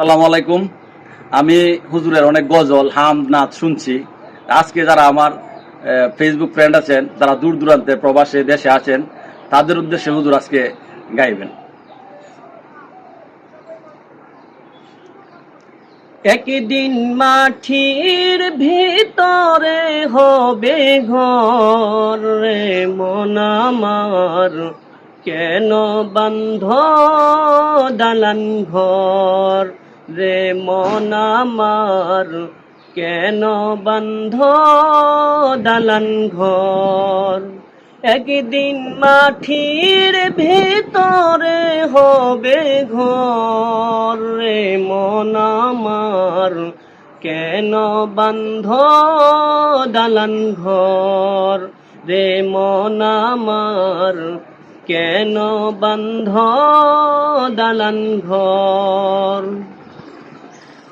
সালাম আলাইকুম। আমি হুজুরের অনেক গজল, হাম, নাচ শুনছি। আজকে যারা আমার ফেসবুক ফ্রেন্ড আছেন, যারা দূর দূরান্তে, প্রবাসে, দেশে আছেন, তাদের উদ্দেশ্যে হুজুর আজকে গাইবেন। একদিন মাঠির ভিতরে হবে ঘর রে, মন আমার কেন বন্ধ দালান ঘর? রে মন আমার কেন বন্ধ দালান ঘর? একদিন মাটির ভিতরে হবে ঘর। রে মন আমার কেন বন্ধ দালান ঘর? রে মন আমার কেন বন্ধ দালান ঘর?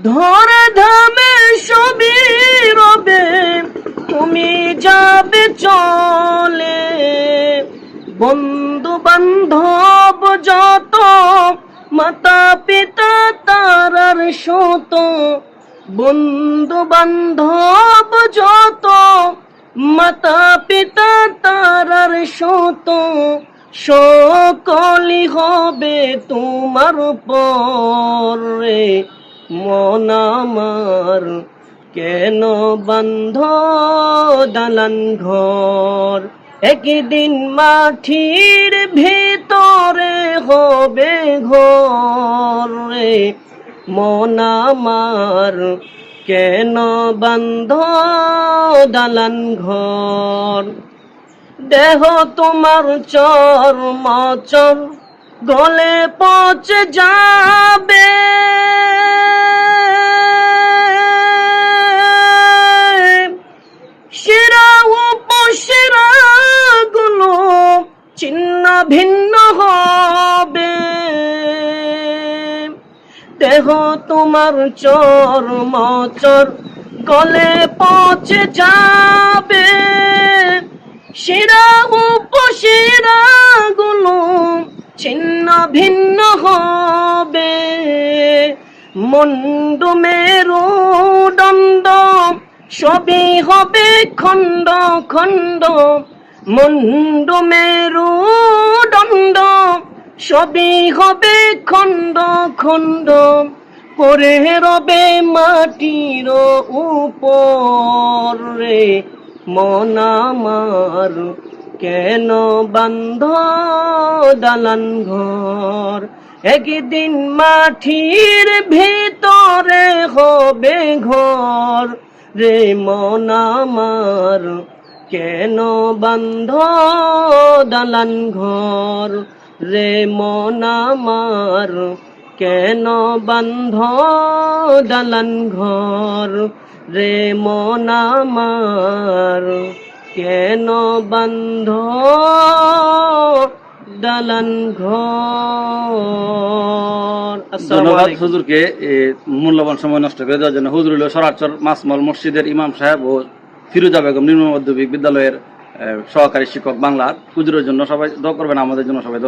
ধরে ধামে সবই রবে তুমি যাবে চলে। বন্ধু বান্ধব যত মাতা পিতা তারার শত বন্ধু বান্ধব যত মাতা পিতা তারার শত সকলি হবে তোমার পরে মন আমার কেন বন্ধ দালান ঘর? একদিন মাটির ভিতরে হবে ঘর রে। মন আমার কেন বন্ধ দালান ঘর? দেহ তোমার চর মচর, গলে পচে যাবে সেরা উপসেরা গুলো চিহ্ন ভিন্ন হবে। দেহ তোমার চর মচর গলে পচে যাবে। শিরা উপশিরা গুলো ছিন্ন ভিন্ন হবে। মন্ড মেরু দণ্ড সবই হবে খণ্ড খণ্ড, মন্ড মেরু দণ্ড। সবই হবে খণ্ড খণ্ড, পরে রবে মাটির উপরে মন আমার কেন বান্ধ দালান ঘর? একদিন মাটির ভিতরে হবে ঘর। রে মন আমার, কেন বান্ধ দালান ঘর? রে মন আমার, কেন বান্ধ দালান ঘর? রে মন আমার, কেন বান্ধ দালান ঘর। ধন্যবাদ হুজুরকে মূল্যবান সময় নষ্ট করে দেওয়ার জন্য। হুজুর হল সরাচর মাসমল মসজিদের ইমাম সাহেব ও ফিরোজা বেগম নিম্ন মাধ্যমিক বিদ্যালয়ের সহকারী শিক্ষক বাংলার। হুজুরের জন্য সবাই দোয়া করবেন আমাদের জন্য সবাই